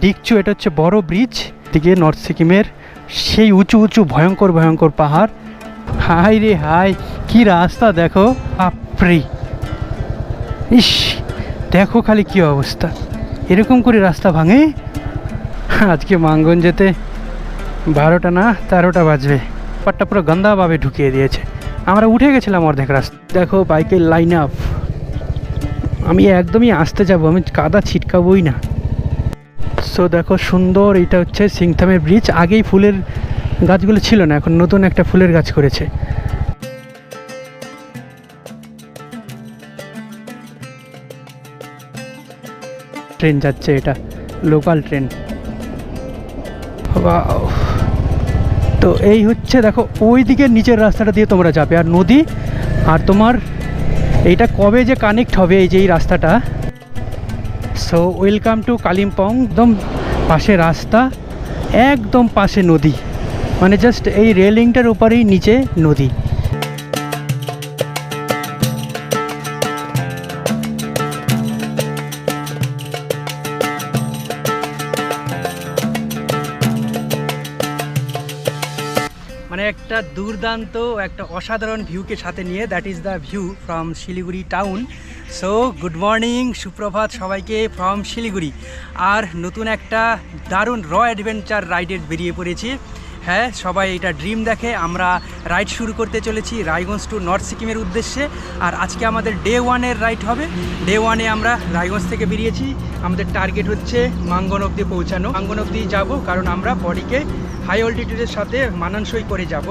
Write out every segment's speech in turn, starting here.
ডিকচু এটা হচ্ছে বড় ব্রিজ দিকে নর্থ সিকিমের সেই উঁচু উঁচু ভয়ঙ্কর ভয়ঙ্কর পাহাড়। হাই রে হাই, কি রাস্তা দেখো আপরি ইস, দেখো খালি কি অবস্থা। এরকম করে রাস্তা ভাঙে? আজকে মাঙ্গন যেতে বারোটা না তেরোটা বাজবে। পাটটা পুরো গন্দাভাবে ঢুকিয়ে দিয়েছে। আমরা উঠে গেছিলাম অর্ধেক রাস্তা। দেখো, বাইকের লাইন আপ আমি একদমই আসতে যাব, আমি কাদা ছিটকাবই না। সো দেখো, সুন্দর, এটা হচ্ছে সিংথামের ব্রিজ। আগেই ফুলের গাছগুলো ছিল না, এখন নতুন একটা ফুলের গাছ করেছে। ট্রেন যাচ্ছে এটা লোকাল ট্রেন! তো এই হচ্ছে, দেখো ওই দিকে নিচের রাস্তাটা দিয়ে তোমরা যাবে, আর নদী, আর তোমার, এইটা কবে যে কানেক্ট হবে, এই যে এই রাস্তাটা সো ওয়েলকাম টু কালিম্পং একদম পাশে রাস্তা, একদম পাশে নদী। মানে জাস্ট এই রেলিংটার উপরেই নিচে নদী। মানে একটা দুর্দান্ত, একটা অসাধারণ ভিউকে সাথে নিয়ে that is the view from Siliguri town so good morning সুপ্রভাত সবাইকে ফ্রম শিলিগুড়ি। আর নতুন একটা দারুণ র অ্যাডভেঞ্চার রাইডে বেরিয়ে পড়েছি। হ্যাঁ সবাই এটা ড্রিম দেখে, আমরা রাইড শুরু করতে চলেছি রায়গঞ্জ টু নর্থ সিকিমের উদ্দেশ্যে। আর আজকে আমাদের ডে ওয়ানের রাইড হবে। ডে ওয়ানে আমরা রায়গঞ্জ থেকে বেরিয়েছি। আমাদের টার্গেট হচ্ছে মাঙ্গন অব্দি পৌঁছানো। মাঙ্গন অব্দি যাব কারণ আমরা বডিকে হাই অল্টিটিউডের সাথে মানানসই করে যাব।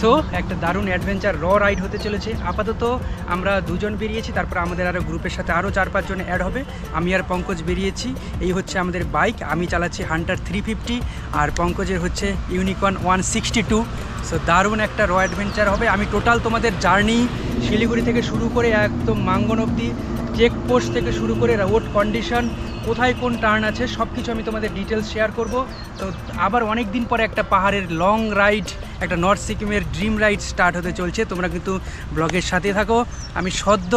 সো একটা দারুণ অ্যাডভেঞ্চার র রাইড হতে চলেছে। আপাতত আমরা দুজন বেরিয়েছি, তারপর আমাদের আরও গ্রুপের সাথে আরও চার পাঁচজন অ্যাড হবে। আমি আর পঙ্কজ বেরিয়েছি। এই হচ্ছে আমাদের বাইক আমি চালাচ্ছি হান্টার থ্রি ফিফটি আর পঙ্কজের হচ্ছে Unicorn one sixty two so দারুণ একটা র অ্যাডভেঞ্চার হবে। আমি টোটাল তোমাদের জার্নি শিলিগুড়ি থেকে শুরু করে একদম মাঙ্গন অবধি চেকপোস্ট থেকে শুরু করে রোড কন্ডিশন কোথায় কোন টার্ন আছে সব কিছু আমি তোমাদের ডিটেলস শেয়ার করব। তো আবার অনেক দিন পরে একটা পাহাড়ের লং রাইড একটা নর্থ সিকিমের ড্রিম রাইড স্টার্ট হতে চলছে। তোমরা কিন্তু ব্লগের সাথে থাকো। আমি সদ্য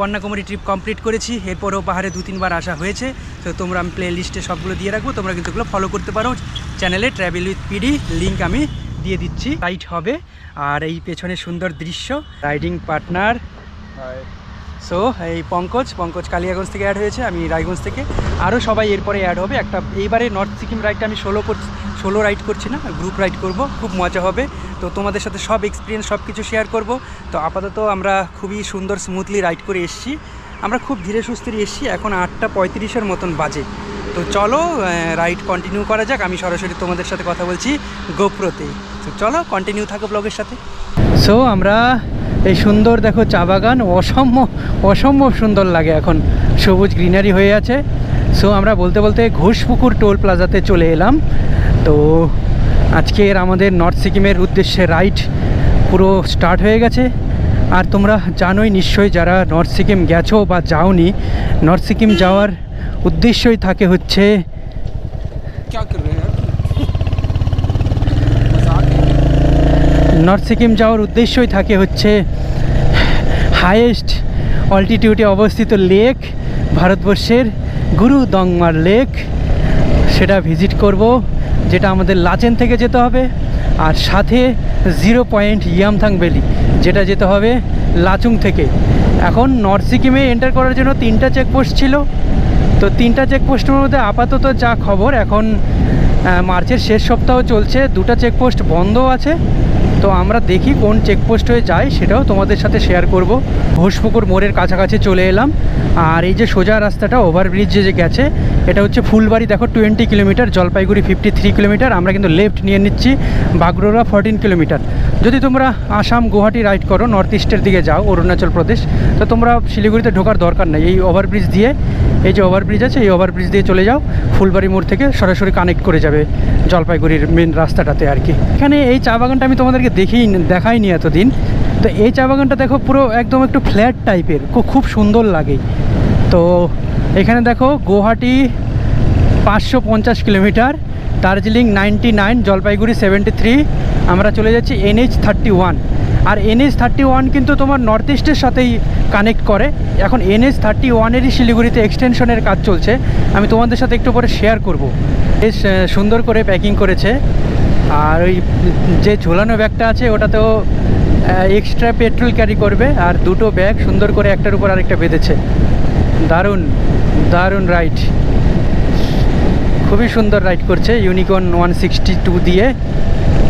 কন্যাকুমারী ট্রিপ কমপ্লিট করেছি। এরপরেও পাহাড়ে দু তিনবার আসা হয়েছে। তো তোমরা আমি প্লে লিস্টে সবগুলো দিয়ে রাখব। তোমরা কিন্তু এগুলো ফলো করতে পারো। চ্যানেলে ট্র্যাভেল উইথ পিডি লিঙ্ক আমি দিয়ে দিচ্ছি। রাইড হবে। আর এই পেছনে সুন্দর দৃশ্য রাইডিং পার্টনার সো এই পঙ্কজ পঙ্কজ কালিয়াগঞ্জ থেকে অ্যাড হয়েছে, আমি রায়গঞ্জ থেকে। আরও সবাই এরপরে অ্যাড হবে। একটা, এইবারে নর্থ সিকিম রাইডটা আমি সোলো করছি সোলো রাইড করছি না গ্রুপ রাইড করব, খুব মজা হবে। তো তোমাদের সাথে সব এক্সপিরিয়েন্স সব কিছু শেয়ার করব। তো আপাতত আমরা খুবই সুন্দর স্মুথলি রাইড করে এসছি। আমরা খুব ধীরে সুস্থির এসেছি, এখন আটটা পঁয়ত্রিশের মতন বাজে। তো চলো রাইড কন্টিনিউ করা যাক। আমি সরাসরি তোমাদের সাথে কথা বলছি গোপ্রোতে। তো চলো কন্টিনিউ থাকো ব্লগের সাথে। সো আমরা এই সুন্দর দেখো চা বাগান, অসম্ভব অসম্ভব সুন্দর লাগে এখন। সবুজ গ্রিনারি হয়ে আছে। সো আমরা বলতে বলতে ঘোষপুকুর টোল প্লাজাতে চলে এলাম। তো, আজকের আমাদের নর্থ সিকিমের উদ্দেশ্যে রাইড পুরো স্টার্ট হয়ে গেছে। আর তোমরা জানোই নিশ্চয়ই, যারা নর্থ সিকিম গেছো বা যাওনি, নর্থ সিকিম যাওয়ার উদ্দেশ্যই থাকে হচ্ছে নর্থ সিকিম যাওয়ার উদ্দেশ্যই থাকে হচ্ছে হায়েস্ট অল্টিটিউডে অবস্থিত লেক ভারতবর্ষের গুরু দংমার লেক সেটা ভিজিট করব, যেটা আমাদের লাচেন থেকে যেতে হবে, আর সাথে জিরো পয়েন্ট ইয়ামথাং ভ্যালি যেটা যেতে হবে লাচুং থেকে। এখন নর্থ সিকিমে এন্টার করার জন্য তিনটা চেকপোস্ট ছিল। তো তিনটা চেকপোস্টের মধ্যে আপাতত যা খবর, এখন মার্চের শেষ সপ্তাহ চলছে, দুটো চেকপোস্ট বন্ধ আছে। তো আমরা দেখি কোন চেকপোস্ট হয়ে যায়, সেটাও তোমাদের সাথে শেয়ার করব। ঘোষপুকুর মোড়ের কাছাকাছি চলে এলাম। আর এই যে সোজা রাস্তাটা ওভারব্রিজ যে যে গেছে, এটা হচ্ছে ফুলবাড়ি, দেখো twenty kilometre Jalpaiguri fifty three kilometre আমরা কিন্তু লেফট নিয়ে নিচ্ছি বাগরোরা ফোরটিন কিলোমিটার যদি তোমরা আসাম, গুয়াহাটি রাইড করো নর্থ ইস্টের দিকে যাও, অরুণাচল প্রদেশ, তো তোমরা শিলিগুড়িতে ঢোকার দরকার নেই। এই ওভারব্রিজ দিয়ে, এই যে ওভারব্রিজ আছে, এই ওভারব্রিজ দিয়ে চলে যাও, ফুলবাড়ি মোড় থেকে সরাসরি কানেক্ট করে যাবে জলপাইগুড়ির মেন রাস্তাটাতে আর কি। এখানে এই চা বাগানটা আমি তোমাদেরকে দেখেই দেখাইনি এতদিন। তো এই চা বাগানটা দেখো পুরো একদম একটু ফ্ল্যাট টাইপের খুব সুন্দর লাগে। তো এখানে দেখো গুয়াহাটি পাঁচশো পঞ্চাশ kilometre Darjeeling ninety nine, Jalpaiguri seventy three, আমরা চলে যাচ্ছি এনএইচ থার্টি ওয়ান। আর এনএইচ থার্টি ওয়ান কিন্তু তোমার নর্থ ইস্টের সাথেই কানেক্ট করে। এখন এনএস থার্টি ওয়ানেরই শিলিগুড়িতে এক্সটেনশনের কাজ চলছে। আমি তোমাদের সাথে একটু পরে শেয়ার করব। বেশ সুন্দর করে প্যাকিং করেছে। আর ওই যে ঝোলানো ব্যাগটা আছে, ওটাতেও এক্সট্রা পেট্রোল ক্যারি করবে। আর দুটো ব্যাগ সুন্দর করে একটার উপর আরেকটা বেঁধেছে। দারুণ দারুণ রাইড খুবই সুন্দর রাইড করছে ইউনিকর্ন ওয়ান সিক্সটি টু দিয়ে।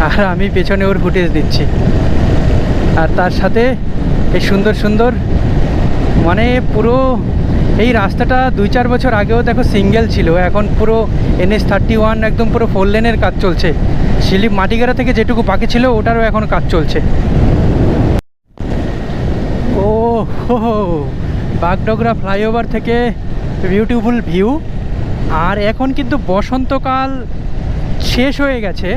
আর আমি পেছনে ওর ফুটেজ দিচ্ছি। আর তার সাথে এই সুন্দর সুন্দর মানে পুরো এই রাস্তাটা দুই চার বছর আগেও দেখো সিঙ্গেল ছিল। এখন পুরো এনএস থার্টি ওয়ান একদম পুরো ফোর লেনের কাজ চলছে। শিলিপ মাটিগাড়া থেকে যেটুকু বাকি ছিল ওটারও এখন কাজ চলছে। ও হো বাগডোগরা ফ্লাইওভার থেকে বিউটিফুল ভিউ আর এখন কিন্তু বসন্তকাল শেষ হয়ে গেছে।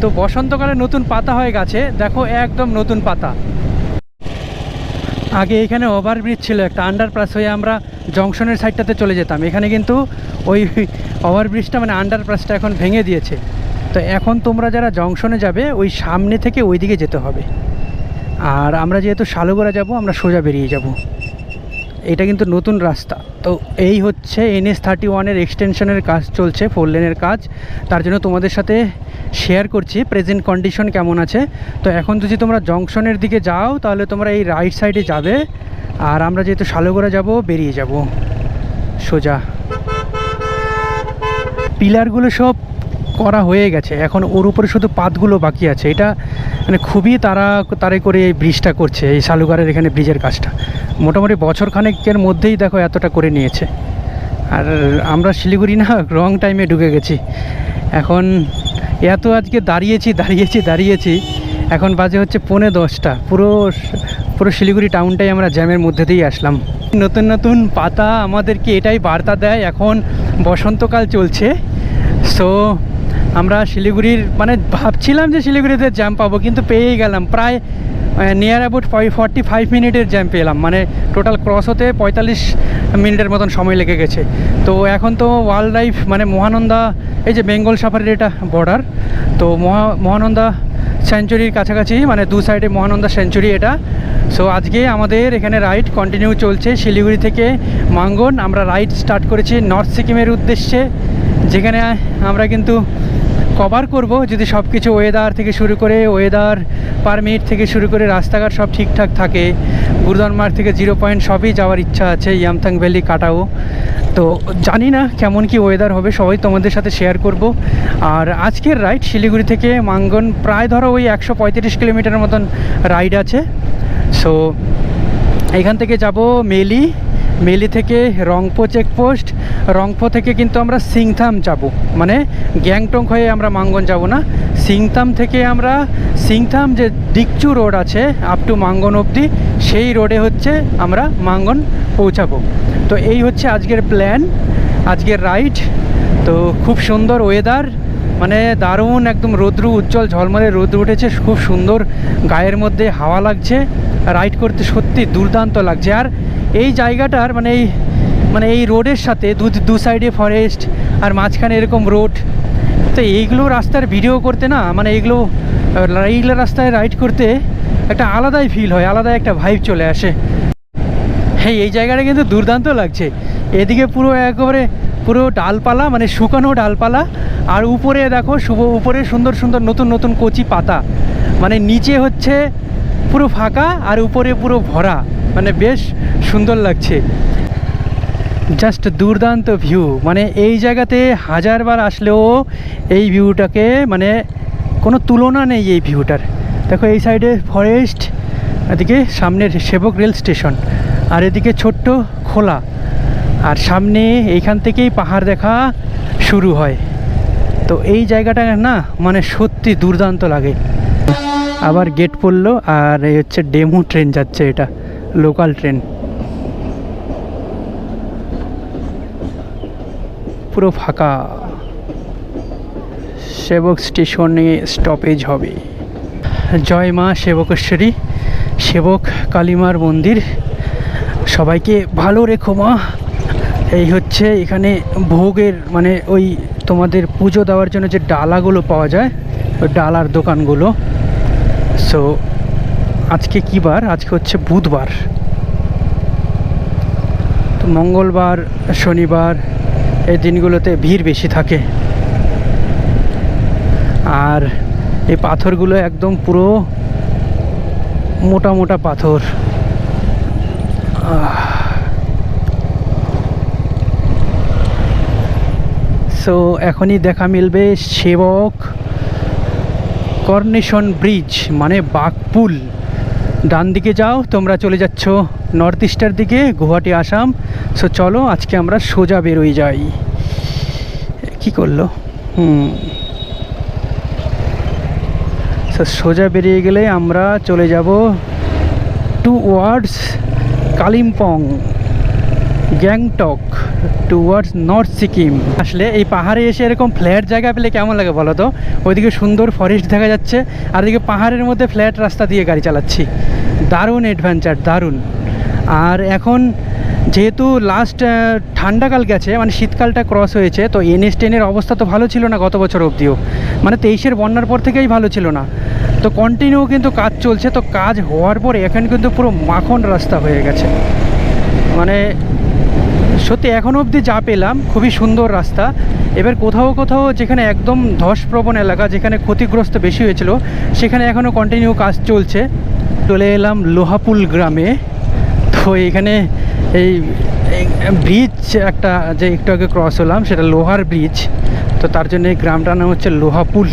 তো বসন্তকালে নতুন পাতা হয়ে গেছে। দেখো, একদম নতুন পাতা। আগে এখানে ওভারব্রিজ ছিল একটা আন্ডারপাস হয়ে আমরা জংশনের সাইডটাতে চলে যেতাম। এখানে কিন্তু ওই ওভারব্রিজটা মানে আন্ডারপাসটা এখন ভেঙে দিয়েছে। তো এখন তোমরা যারা জংশনে যাবে, ওই সামনে থেকে ওই দিকে যেতে হবে। আর আমরা যেহেতু শালুগড়া যাব, আমরা সোজা বেরিয়ে যাব। এটা কিন্তু নতুন রাস্তা। তো এই হচ্ছে এনএস থার্টি ওয়ানের এক্সটেনশনের কাজ চলছে ফোর লেনের কাজ। তার জন্য তোমাদের সাথে শেয়ার করছি প্রেজেন্ট কন্ডিশন কেমন আছে। তো এখন যদি তোমরা জংশনের দিকে যাও, তাহলে তোমরা এই রাইট সাইডে যাবে। আর আমরা যেহেতু শালুগড়া যাব, বেরিয়ে যাব। সোজা। পিলারগুলো সব করা হয়ে গেছে। এখন ওর উপরে শুধু পাতগুলো বাকি আছে। এটা মানে খুবই তারা তারে করে এই ব্রিজটা করছে, এই শালুগারের এখানে ব্রিজের কাজটা। মোটামুটি বছর খানেকের মধ্যেই দেখো এতটা করে নিয়েছে। আর আমরা শিলিগুড়ি না, রং টাইমে ঢুকে গেছি। এখন এত আজকে দাঁড়িয়েছি দাঁড়িয়েছি দাঁড়িয়েছি। এখন বাজে হচ্ছে পৌনে দশটা। পুরো পুরো শিলিগুড়ি টাউনটাই আমরা জ্যামের মধ্যে দিয়েই আসলাম। নতুন নতুন পাতা আমাদেরকে এটাই বার্তা দেয়, এখন বসন্তকাল চলছে। সো আমরা শিলিগুড়ির মানে ভাবছিলাম যে শিলিগুড়িতে জ্যাম পাবো, কিন্তু পেয়েই গেলাম। প্রায় নিয়ার অ্যাবাউট ফর্টি ফাইভ মিনিটের জ্যাম পেলাম। মানে টোটাল ক্রস হতে পঁয়তাল্লিশ মিনিটের মতন সময় লেগে গেছে। তো এখন তো ওয়াইল্ড লাইফ মানে মহানন্দা, এই যে বেঙ্গল সাফারির এটা বর্ডার তো মহা, মহানন্দা সেঞ্চুরির কাছাকাছি মানে দু সাইডে মহানন্দা সেঞ্চুরি এটা। সো আজকে আমাদের এখানে রাইড কন্টিনিউ চলছে শিলিগুড়ি থেকে মাঙ্গন। আমরা রাইড স্টার্ট করেছি নর্থ সিকিমের উদ্দেশ্যে, যেখানে আমরা কিন্তু কভার করব, যদি সব কিছু ওয়েদার থেকে শুরু করে ওয়েদার পারমিট থেকে শুরু করে রাস্তাঘাট সব ঠিকঠাক থাকে গুরুদনমার্গ থেকে জিরো পয়েন্ট সবই যাওয়ার ইচ্ছা আছে ইয়ামথাং ভ্যালি, কাটাও। তো জানি না কেমন কি ওয়েদার হবে, সবাই তোমাদের সাথে শেয়ার করব। আর আজকের রাইড শিলিগুড়ি থেকে মাঙ্গন, প্রায় ধরো ওই একশো পঁয়ত্রিশ কিলোমিটার মতন রাইড আছে। সো এখান থেকে যাব মেলি মেলি থেকে রংপো চেকপোস্ট রংপো থেকে কিন্তু আমরা সিংথাম যাব। মানে গ্যাংটং হয়ে আমরা মাঙ্গন যাব না। সিংথাম থেকে আমরা, সিংথাম যে দিকচু রোড আছে আপ টু মাঙ্গন অবধি, সেই রোডে হচ্ছে আমরা মাঙ্গন পৌঁছাবো। তো এই হচ্ছে আজকের প্ল্যান আজকের রাইড তো খুব সুন্দর ওয়েদার মানে দারুণ একদম রৌদ্রু উজ্জ্বল ঝলমলে রৌদ্র উঠেছে, খুব সুন্দর গায়ের মধ্যে হাওয়া লাগছে। রাইড করতে সত্যি দুর্দান্ত লাগছে। আর এই জায়গাটার মানে এই মানে এই রোডের সাথে দু দু সাইডে ফরেস্ট আর মাঝখানে এরকম রোড তো এইগুলো রাস্তার ভিডিও করতে না মানে এইগুলো এইগুলো রাস্তায় রাইড করতে একটা আলাদাই ফিল হয়, আলাদা একটা ভাইব চলে আসে। হ্যাঁ এই জায়গাটা কিন্তু দুর্দান্ত লাগছে। এদিকে পুরো একেবারে, পুরো ডালপালা মানে শুকানো ডালপালা, আর উপরে দেখো শুভ, উপরে সুন্দর সুন্দর নতুন নতুন কচি পাতা। মানে নিচে হচ্ছে পুরো ফাঁকা আর উপরে পুরো ভরা। মানে বেশ সুন্দর লাগছে। জাস্ট দুর্দান্ত ভিউ মানে এই জায়গাতে হাজারবার আসলেও এই ভিউটাকে মানে কোনো তুলনা নেই এই ভিউটার দেখো এই সাইডে ফরেস্ট এদিকে সামনের সেবক রেল স্টেশন আর এদিকে ছোট্ট খোলা। আর সামনে এইখান থেকেই পাহাড় দেখা শুরু হয়। তো এই জায়গাটা না মানে সত্যি দুর্দান্ত লাগে। আবার গেট পড়ল আর এই হচ্ছে ডেমো ট্রেন যাচ্ছে এটা লোকাল ট্রেন পুরো ফাঁকা। সেবক স্টেশনে স্টপেজ হবে। জয় মা সেবকেশ্বরী, সেবক কালীমার মন্দির। সবাইকে ভালো রেখো মা। এই হচ্ছে এখানে ভোগের মানে ওই তোমাদের পুজো দেওয়ার জন্য যে ডালাগুলো পাওয়া যায়, ওই ডালার দোকানগুলো। সো আজকে কী বার? আজকে হচ্ছে বুধবার। তো মঙ্গলবার, শনিবার, এই দিনগুলোতে ভিড় বেশি থাকে। আর এই পাথরগুলো একদম পুরো মোটা মোটা পাথর। সো এখনই দেখা মিলবে সেবক কর্নেশন ব্রিজ মানে বাঘপুল। ডান দিকে যাও, তোমরা চলে যাচ্ছ নর্থ ইস্টের দিকে, গুয়াহাটি, আসাম। সো চলো, আজকে আমরা সোজা বেরোই যাই। কি করল? হুম। সো সোজা বেরিয়ে গেলে আমরা চলে যাব towards Kalimpong, Gangtok. Towards north Sikkim আসলে এই পাহাড়ে এসে এরকম ফ্ল্যাট জায়গা পেলে কেমন লাগে বলো তো? ওইদিকে সুন্দর ফরেস্ট দেখা যাচ্ছে, আর এদিকে পাহাড়ের মধ্যে ফ্ল্যাট রাস্তা দিয়ে গাড়ি চালাচ্ছি। দারুণ অ্যাডভেঞ্চার দারুণ। আর এখন যেহেতু লাস্ট ঠান্ডাকাল গেছে মানে শীতকালটা ক্রস হয়েছে, তো এনএস টেনের অবস্থা তো ভালো ছিল না গত বছর অবধিও। মানে তেইশের বন্যার পর থেকেই ভালো ছিল না। তো কন্টিনিউ কিন্তু কাজ চলছে, তো কাজ হওয়ার পরে এখন কিন্তু পুরো মাখন রাস্তা হয়ে গেছে। মানে সত্যি এখনও অবধি যা পেলাম, খুবই সুন্দর রাস্তা। এবার কোথাও কোথাও যেখানে একদম ধসপ্রবণ এলাকা, যেখানে ক্ষতিগ্রস্ত বেশি হয়েছিল, সেখানে এখনও কন্টিনিউ কাজ চলছে। চলে এলাম লোহাপুল গ্রামে। তো এখানে এই ব্রিজ একটা যে একটু আগে ক্রস হলাম, সেটা লোহার ব্রিজ তো তার জন্য এই গ্রামটার নাম হচ্ছে লোহাপুল।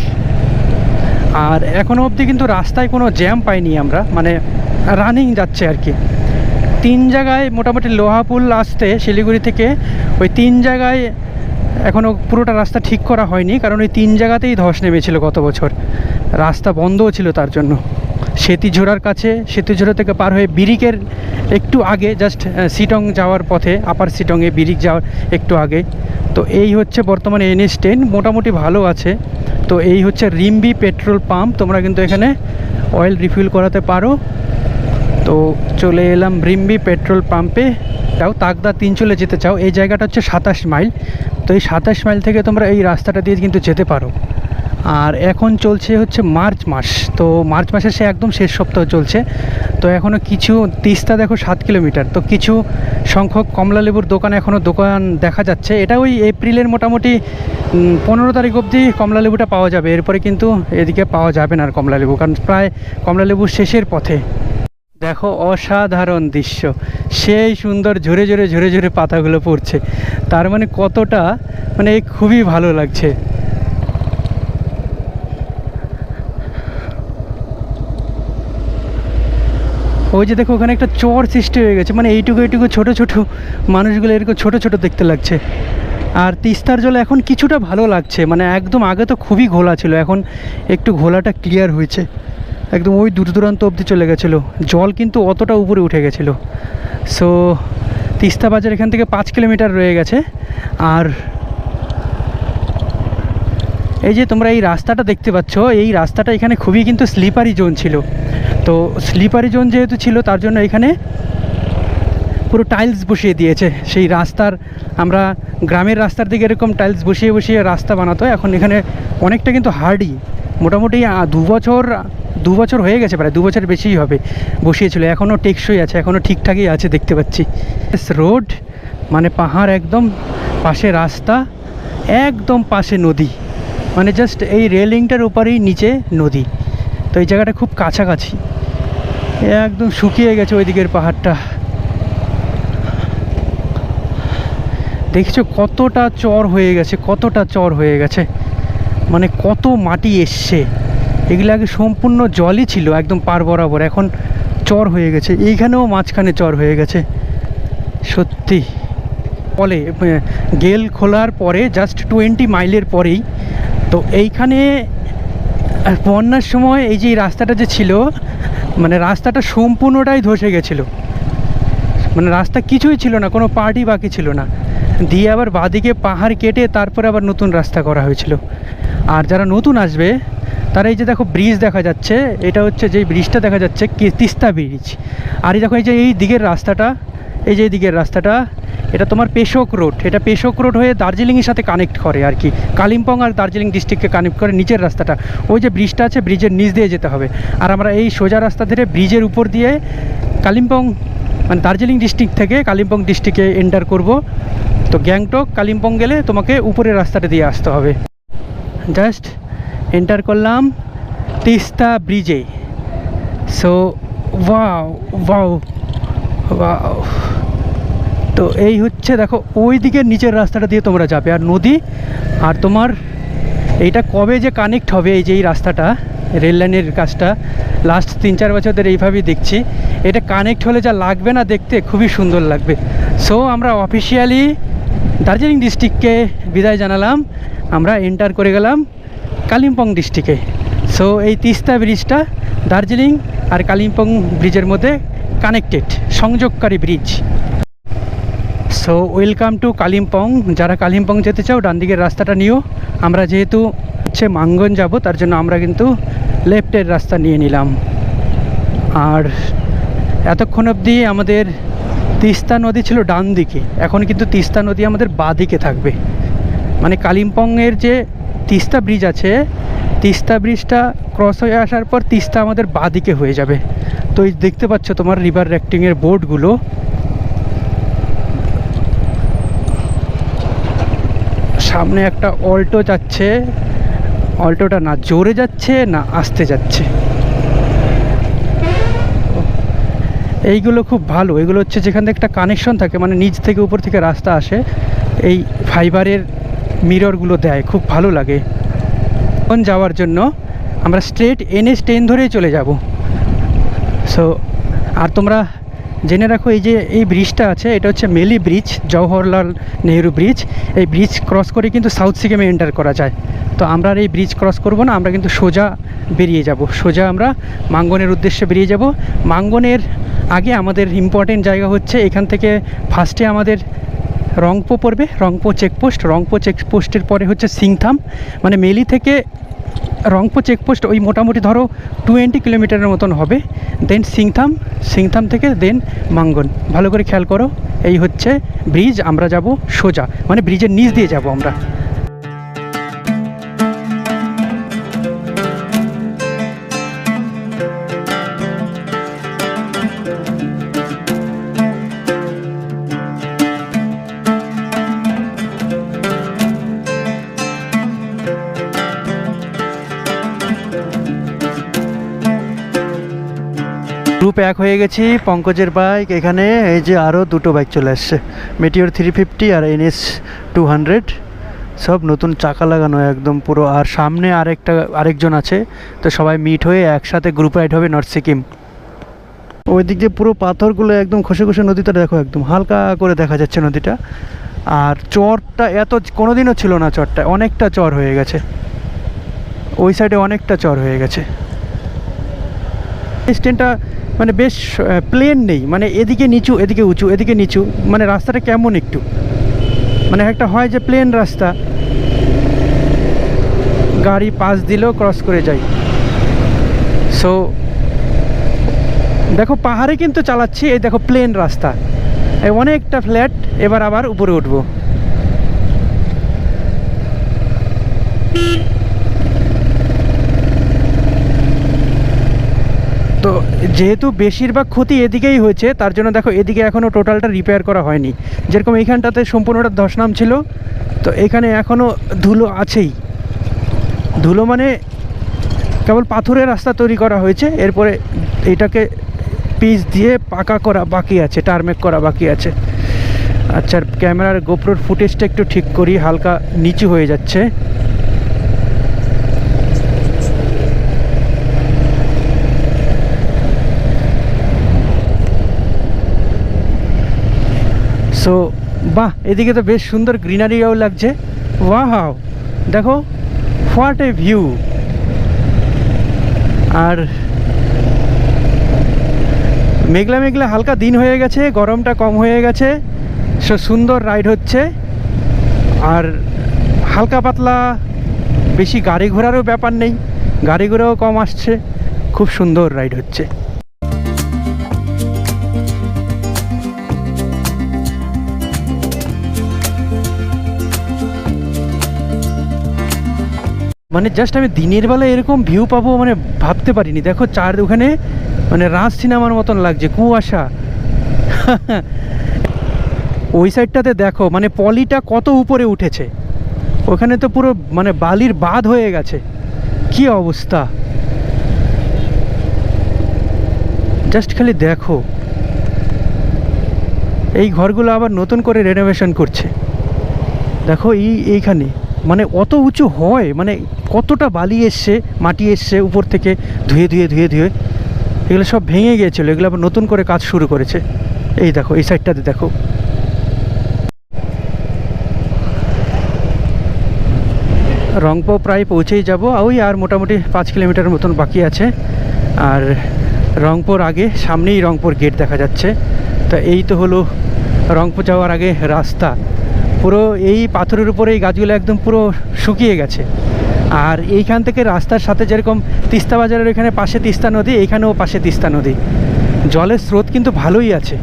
আর এখনও অবধি কিন্তু রাস্তায় কোনো জ্যাম পাইনি আমরা মানে রানিং যাচ্ছে আর কি। তিন জায়গায় মোটামুটি লোহাপুল আসতে শিলিগুড়ি থেকে, ওই তিন জায়গায় এখনও পুরোটা রাস্তা ঠিক করা হয়নি, কারণ ওই তিন জায়গাতেই ধস নেমেছিল গত বছর। রাস্তা বন্ধও ছিল তার জন্য। সেতিঝোড়ার কাছে, সেতুঝোড়া থেকে পার হয়ে বিরিকের একটু আগে জাস্ট সিটং যাওয়ার পথে, আপার সিটংয়ে বিরিক যাওয়ার একটু আগে। তো এই হচ্ছে বর্তমানে এনএস টেন মোটামুটি ভালো আছে। তো এই হচ্ছে রিম্বি পেট্রোল পাম্প, তোমরা কিন্তু এখানে অয়েল রিফিল করাতে পারো। তো চলে এলাম রিম্বি পেট্রোল পাম্পে। যাও তাকদা তিন চলে যেতে চাও। এই জায়গাটা হচ্ছে সাতাশ মাইল। তো এই সাতাশ মাইল থেকে তোমরা এই রাস্তাটা দিয়ে কিন্তু যেতে পারো। আর এখন চলছে হচ্ছে মার্চ মাস। তো মার্চ মাসের সে একদম শেষ সপ্তাহ চলছে। তো এখনও কিছু তিস্তা দেখো সাত কিলোমিটার। তো কিছু সংখ্যক কমলালেবুর দোকান এখনও দোকান দেখা যাচ্ছে। এটা ওই এপ্রিলের মোটামুটি পনেরো তারিখ অবধি কমলালেবুটা পাওয়া যাবে। এরপরে কিন্তু এদিকে পাওয়া যাবে না আর কমলালেবু কারণ প্রায় কমলা লেবুর শেষের পথে। দেখো অসাধারণ দৃশ্য। সেই সুন্দর ঝরে ঝরে ঝরে ঝরে পাতাগুলো পড়ছে। তার মানে কতটা মানে খুবই ভালো লাগছে। ওই যে দেখো, ওখানে একটা চর সৃষ্টি হয়ে গেছে। মানে এইটুকু এইটুকু ছোট ছোট মানুষগুলো এরকম ছোট ছোট দেখতে লাগছে। আর তিস্তার জল এখন কিছুটা ভালো লাগছে। মানে একদম আগে তো খুবই ঘোলা ছিল, এখন একটু ঘোলাটা ক্লিয়ার হয়েছে। একদম ওই দূর দূরান্ত অবধি চলে গেছিল। জল কিন্তু অতটা উপরে উঠে গেছিল। সো তিস্তা বাজার এখান থেকে পাঁচ কিলোমিটার রয়ে গেছে। আর এই যে তোমরা এই রাস্তাটা দেখতে পাচ্ছ, এই রাস্তাটা এখানে খুবই কিন্তু স্লিপারি জোন ছিল। তো স্লিপারি জোন যেহেতু ছিল, তার জন্য এখানে পুরো টাইলস বসিয়ে দিয়েছে। সেই রাস্তার, আমরা গ্রামের রাস্তার দিকে এরকম টাইলস বসিয়ে বসিয়ে রাস্তা বানাতো। এখন এখানে অনেকটা কিন্তু হার্ডই মোটামুটি দু বছর দু বছর হয়ে গেছে প্রায়, দু বছর বেশিই হবে বসিয়েছিল। এখনও টেকসই আছে, এখনও ঠিকঠাকই আছে দেখতে পাচ্ছি। রোড মানে পাহাড় একদম পাশে রাস্তা, একদম পাশে নদী। মানে জাস্ট এই রেলিংটার উপরেই নিচে নদী। তো এই জায়গাটা খুব কাছাকাছি। একদম শুকিয়ে গেছে ওই দিকের পাহাড়টা। দেখছ কতটা চর হয়ে গেছে, কতটা চর হয়ে গেছে? মানে কত মাটি এসছে। এগুলো আগে সম্পূর্ণ জলই ছিল, একদম পার বরাবর। এখন চর হয়ে গেছে। এইখানেও মাঝখানে চর হয়ে গেছে। সত্যি। বলে গেল খোলার পরে জাস্ট টোয়েন্টি মাইলের পরেই, তো এইখানে বন্যার সময় এই যে রাস্তাটা যে ছিল মানে রাস্তাটা সম্পূর্ণটাই ধসে গেছিল। মানে রাস্তা কিছুই ছিল না, কোনো পার্টি বাকি ছিল না। দিয়ে আবার বাদিকে পাহাড় কেটে তারপরে আবার নতুন রাস্তা করা হয়েছিল। আর যারা নতুন আসবে, তারা এই যে দেখো ব্রিজ দেখা যাচ্ছে, এটা হচ্ছে যে ব্রিজটা দেখা যাচ্ছে তিস্তা ব্রিজ আর এই দেখো এই যে এই দিকের রাস্তাটা, এই যে এই দিকের রাস্তাটা, এটা তোমার পেশোক রোড। এটা পেশোক রোড হয়ে দার্জিলিংয়ের সাথে কানেক্ট করে আর কি। কালিম্পং আর দার্জিলিং ডিস্ট্রিক্টকে কানেক্ট করে নিচের রাস্তাটা। ওই যে ব্রিজটা আছে ব্রিজের নিচ দিয়ে যেতে হবে। আর আমরা এই সোজা রাস্তা ধরে ব্রিজের উপর দিয়ে কালিম্পং মানে দার্জিলিং ডিস্ট্রিক্ট থেকে কালিম্পং ডিস্ট্রিক্টে এন্টার করব। তো গ্যাংটক, কালিম্পং গেলে তোমাকে উপরের রাস্তাটা দিয়ে আসতে হবে। জাস্ট এন্টার করলাম তিস্তা ব্রিজে। সো ওয়াও ওয়াও ওয়াও তো এই হচ্ছে, দেখো, ওই দিকের নিচের রাস্তাটা দিয়ে তোমরা যাবে। আর নদী আর তোমার এইটা কবে যে কানেক্ট হবে এই যে এই রাস্তাটা রেল লাইনের কাজটা লাস্ট তিন চার বছর ধরে এইভাবেই দেখছি। এটা কানেক্ট হলে যা লাগবে না দেখতে, খুবই সুন্দর লাগবে। সো আমরা অফিসিয়ালি দার্জিলিং ডিস্ট্রিক্টকে বিদায় জানালাম। আমরা এন্টার করে গেলাম কালিম্পং ডিস্ট্রিক্টে। সো এই তিস্তা ব্রিজটা দার্জিলিং আর কালিম্পং ব্রিজের মধ্যে কানেক্টেড সংযোগকারী bridge. So welcome to Kalimpong. যারা কালিম্পং যেতে চাও, ডান দিকের রাস্তাটা নিও। আমরা যেহেতু হচ্ছে মাঙ্গন যাব, তার জন্য আমরা কিন্তু লেফটের রাস্তা নিয়ে নিলাম। আর এতক্ষণ অবধি আমাদের তিস্তা নদী ছিল ডান দিকে। এখন কিন্তু তিস্তা নদী আমাদের বাঁ দিকে থাকবে। মানে কালিম্পংয়ের যে তিস্তা ব্রিজ আছে, তিস্তা ব্রিজটা ক্রস হয়ে আসার পর তিস্তা আমাদের বাঁ দিকে হয়ে যাবে। তো এই দেখতে পাচ্ছ তোমার রিভার র্যাফটিংয়ের বোর্ডগুলো সামনে একটা অল্টো যাচ্ছে। অল্টোটা না জোরে যাচ্ছে, না আস্তে যাচ্ছে। এইগুলো খুব ভালো। এগুলো হচ্ছে যেখান থেকে একটা কানেকশন থাকে মানে নিচ থেকে উপর থেকে রাস্তা আসে, এই ফাইবারের মিররগুলো দেয়, খুব ভালো লাগে। এখন যাওয়ার জন্য আমরা স্ট্রেট এনএস টেন ধরেই চলে যাব। সো আর তোমরা জেনে রাখো, এই যে এই ব্রিজটা আছে, এটা হচ্ছে মেলি ব্রিজ জওহরলাল নেহরু ব্রিজ এই ব্রিজ ক্রস করে কিন্তু সাউথ সিকিমে এন্টার করা যায়। তো আমরা আর এই ব্রিজ ক্রস করব না, আমরা কিন্তু সোজা বেরিয়ে যাব। সোজা আমরা মাঙ্গনের উদ্দেশ্যে বেরিয়ে যাব। মাঙ্গনের আগে আমাদের ইম্পর্টেন্ট জায়গা হচ্ছে এখান থেকে ফার্স্টে আমাদের রংপো পড়বে রংপো চেকপোস্ট রংপো চেকপোস্টের পরে হচ্ছে সিংথাম। মানে মেলি থেকে রংপো চেকপোস্ট ওই মোটামুটি ধরো টোয়েন্টি কিলোমিটারের মতন হবে। দেন সিংথাম সিংথাম থেকে দেন মাঙ্গন। ভালো করে খেয়াল করো, এই হচ্ছে ব্রিজ আমরা যাব সোজা। মানে ব্রিজের নিচ দিয়ে যাব আমরা। গ্রুপ এক হয়ে গেছি। পঙ্কজের বাইক এখানে, এই যে আরও দুটো বাইক চলে আসছে। মেটিওর থ্রি ফিফটি আর এনএস টু হান্ড্রেড সব নতুন চাকা লাগানো একদম পুরো। আর সামনে আরেকটা, আরেকজন আছে। তো সবাই মিট হয়ে একসাথে গ্রুপ রাইড হবে নর্থ সিকিম ওই দিক দিয়ে পুরো পাথরগুলো একদম খসে খসে নদীটা দেখো একদম। হালকা করে দেখা যাচ্ছে নদীটা। আর চরটা এত, কোনোদিনও ছিল না চরটা। অনেকটা চর হয়ে গেছে। ওই সাইডে অনেকটা চর হয়ে গেছে। স্ট্যান্ডটা মানে বেশ প্লেন নেই। মানে এদিকে নিচু, এদিকে উঁচু, এদিকে নিচু। মানে রাস্তাটা কেমন একটু? মানে একটা হয় যে প্লেন রাস্তা। গাড়ি পাস দিলেও ক্রস করে যায়। সো দেখো পাহাড়ে কিন্তু চালাচ্ছি, এই দেখো প্লেন রাস্তা। অনেকটা ফ্ল্যাট এবার আবার উপরে উঠবো তো যেহেতু বেশিরভাগ ক্ষতি এদিকেই হয়েছে, তার জন্য দেখো এদিকে এখনও টোটালটা রিপেয়ার করা হয়নি। যেরকম এইখানটাতে সম্পূর্ণটা ধসনাম ছিল, তো এখানে এখনও ধুলো আছেই। ধুলো মানে কেবল পাথরের রাস্তা তৈরি করা হয়েছে, এরপরে এটাকে পিচ দিয়ে পাকা করা বাকি আছে টার্মেক করা বাকি আছে। আচ্ছা ক্যামেরার গোপ্রোর ফুটেজটা একটু ঠিক করি, হালকা নিচু হয়ে যাচ্ছে। সো বাহ, এদিকে তো বেশ সুন্দর গ্রিনারিও লাগছে। ওয়াও দেখো হোয়াট এ ভিউ আর মেঘলা মেঘলা হালকা দিন হয়ে গেছে, গরমটা কম হয়ে গেছে, সো সুন্দর রাইড হচ্ছে। আর হালকা পাতলা, বেশি গাড়ি ঘোড়ারও ব্যাপার নেই, গাড়ি ঘোড়াও কম আসছে, খুব সুন্দর রাইড হচ্ছে। মানে জাস্ট আমি দিনের বেলা এরকম ভিউ পাবো মানে ভাবতে পারিনি। দেখো চার ওখানে মানে রাজ সিনেমার মতন লাগছে, কুয়াশা। ওই সাইডটাতে দেখো মানে পলিটা কত উপরে উঠেছে। ওখানে তো পুরো মানে বালির বাঁধ হয়ে গেছে। কি অবস্থা? জাস্ট খালি দেখো। এই ঘরগুলো আবার নতুন করে রেনোভেশন করছে। দেখো এই, এইখানে। মানে অত উঁচু হয় মানে কতটা বালি এসছে, মাটি এসছে উপর থেকে, ধুয়ে ধুয়ে ধুয়ে ধুয়ে, এগুলো সব ভেঙে গিয়েছিল, এগুলো আবার নতুন করে কাজ শুরু করেছে। এই দেখো, এই সাইডটাতে দেখো। রংপো প্রায় পৌঁছেই যাব, ওই আর মোটামুটি পাঁচ কিলোমিটার মতন বাকি আছে। আর রংপুর আগে, সামনেই রংপুর গেট দেখা যাচ্ছে। তা এই তো হলো রংপুর যাওয়ার আগে রাস্তা। পুরো এই পাথরের উপরে এই গাছগুলো একদম পুরো শুকিয়ে গেছে। আর এইখান থেকে রাস্তার সাথে যেরকম তিস্তা বাজারের এখানে পাশে তিস্তা নদী, এইখানেও পাশে তিস্তা নদী। জলের স্রোত কিন্তু ভালোই আছে।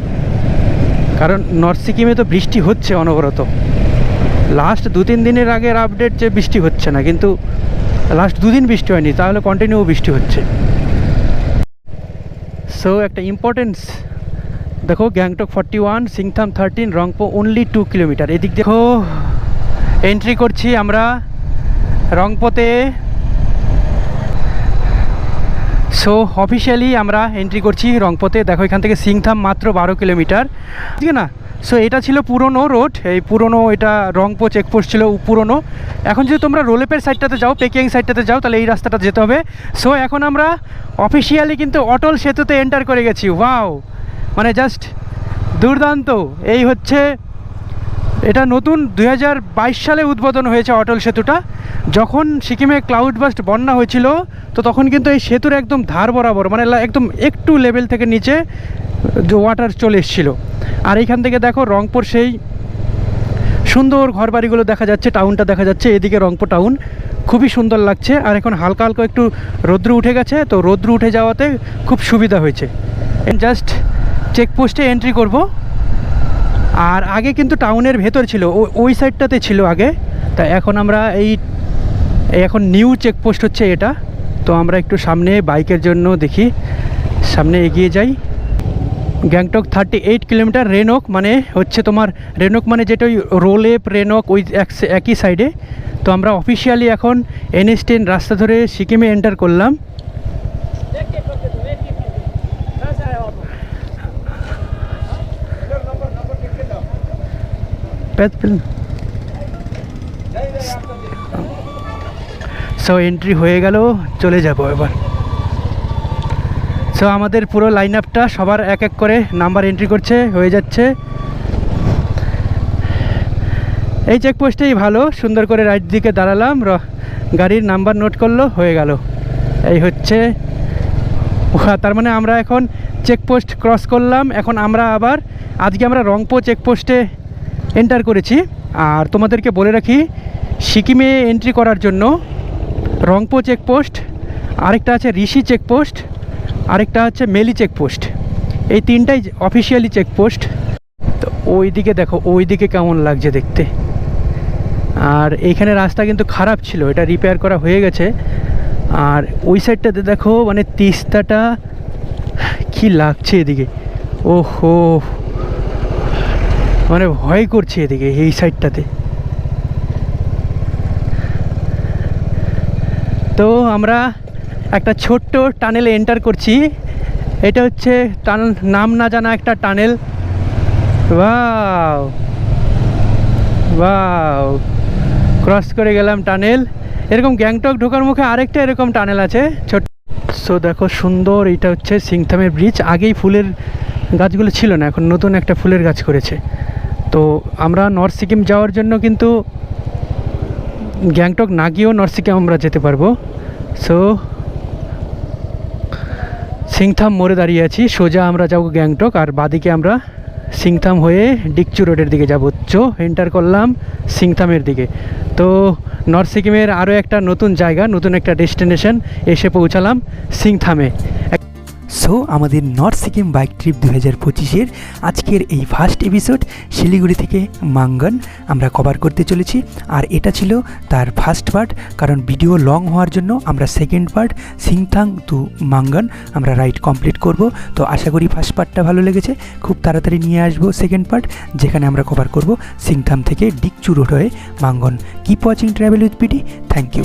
কারণ নর্থ সিকিমে তো বৃষ্টি হচ্ছে অনবরত। লাস্ট দু তিন দিনের আগের আপডেট যে বৃষ্টি হচ্ছে না, কিন্তু লাস্ট দুদিন বৃষ্টি হয়নি, তাহলে কন্টিনিউ বৃষ্টি হচ্ছে। সো একটা ইম্পর্টেন্স দেখো, Gangtok forty one, Singtam thirteen Rangpo only two kilometre এদিক দেখো এন্ট্রি করছি আমরা রংপোতে। সো অফিসিয়ালি আমরা এন্ট্রি করছি রংপোতে। দেখো, এখান থেকে সিংথাম মাত্র বারো কিলোমিটার ঠিক না? সো এটা ছিল পুরনো রোড এই পুরনো এটা রংপো চেকপোস্ট ছিল পুরনো। এখন যদি তোমরা রোলেপের সাইডটাতে যাও পেকিং সাইডটাতে যাও, তাহলে এই রাস্তাটা যেতে হবে। সো এখন আমরা অফিসিয়ালি কিন্তু অটল সেতুতে এন্টার করে গেছি। ওয়াও মানে জাস্ট দুর্দান্ত। এই হচ্ছে, এটা নতুন দু হাজার বাইশ সালে উদ্বোধন হয়েছে অটল সেতুটা। যখন সিকিমে ক্লাউড বাস্ট বন্যা হয়েছিল, তো তখন কিন্তু এই সেতুর একদম ধার বরাবর মানে একদম একটু লেভেল থেকে নিচে ওয়াটার চলে এসেছিল। আর এইখান থেকে দেখো রংপুর সেই সুন্দর ঘরবাড়িগুলো দেখা যাচ্ছে টাউনটা দেখা যাচ্ছে, এদিকে রংপুর টাউন খুবই সুন্দর লাগছে, আর এখন হালকা হালকা একটু রৌদ্র উঠে গেছে, তো রৌদ্র উঠে যাওয়াতে খুব সুবিধা হয়েছে। জাস্ট চেকপোস্টে এন্ট্রি করব। আর আগে কিন্তু টাউনের ভেতর ছিল ওই সাইডটাতে ছিল আগে। তা এখন আমরা এই, এখন নিউ চেকপোস্ট হচ্ছে এটা। তো আমরা একটু সামনে বাইকের জন্য দেখি, সামনে এগিয়ে যাই। Gangtok thirty eight kilometre Rhenock মানে হচ্ছে তোমার, রেনক মানে যেটা ওই রোলেপ, রেনক, ওই এক- একই সাইডে তো আমরা অফিসিয়ালি এখন এনএস টেন রাস্তা ধরে সিকিমে এন্টার করলাম। সো এন্ট্রি হয়ে গেল, চলে যাব এবার। সো আমাদের পুরো লাইন আপটা সবার এক এক করে নাম্বার এন্ট্রি করছে, হয়ে যাচ্ছে। এই চেকপোস্টেই ভালো, সুন্দর করে রাইট দিকে দাঁড়ালাম গাড়ির নাম্বার নোট করল, হয়ে গেল। এই হচ্ছে তার মানে আমরা এখন চেকপোস্ট ক্রস করলাম, এখন আমরা আবার, আজকে আমরা রংপো চেকপোস্টে এন্টার করেছি। আর তোমাদেরকে বলে রাখি, সিকিমে এন্ট্রি করার জন্য রংপো চেকপোস্ট আরেকটা আছে ঋষি চেকপোস্ট আরেকটা হচ্ছে মেলি চেকপোস্ট এই তিনটাই অফিসিয়ালি চেকপোস্ট তো ওই দিকে দেখো ওই দিকে কেমন লাগছে দেখতে। আর এইখানে রাস্তা কিন্তু খারাপ ছিল, এটা রিপেয়ার করা হয়ে গেছে। আর ওই সাইডটাতে দেখো মানে তিস্তাটা, কি লাগছে এদিকে? ওহো! মানে ভয় করছে এদিকে, এই সাইডটাতে তো আমরা একটা ছোট্ট টানেলে এন্টার করছি। এটা হচ্ছে টানেল নাম না জানা একটা টানেল ওয়াও ওয়াও ক্রস করে গেলাম টানেল এরকম গ্যাংটক ঢোকার মুখে আরেকটা এরকম টানেল আছে। ছোট সো দেখো সুন্দর, এটা হচ্ছে সিংথামের ব্রিজ আগেই ফুলের গাছগুলো ছিল না, এখন নতুন একটা ফুলের গাছ করেছে। তো আমরা নর্থ সিকিম যাওয়ার জন্য কিন্তু গ্যাংটক না গিয়েও নর্থ সিকিম আমরা যেতে পারব। সো সিংথাম মোড়ে দাঁড়িয়ে আছি। সোজা আমরা যাব গ্যাংটক আর বাদিকে আমরা সিংথাম হয়ে ডিকচু রোডের দিকে যাব। চো এন্টার করলাম সিংথামের দিকে। তো নর্থ সিকিমের আরও একটা নতুন জায়গা, নতুন একটা ডেস্টিনেশন এসে পৌঁছালাম সিংথামে আমাদের নর্থ সিকিম বাইক ট্রিপ দু হাজার পঁচিশের আজকের এই ফার্স্ট এপিসোড শিলিগুড়ি থেকে মাঙ্গন। আমরা কভার করতে চলেছি। আর এটা ছিল তার ফার্স্ট পার্ট কারণ ভিডিও লং হওয়ার জন্য আমরা second part Singtam to Mangan, আমরা রাইড কমপ্লিট করব। তো আশা করি ফার্স্ট পার্টটা ভালো লেগেছে। খুব তাড়াতাড়ি নিয়ে আসব সেকেন্ড পার্ট যেখানে আমরা কভার করব সিংথাম থেকে ডিকচু রোড হয়ে Mangan. Keep watching travel with PT thank you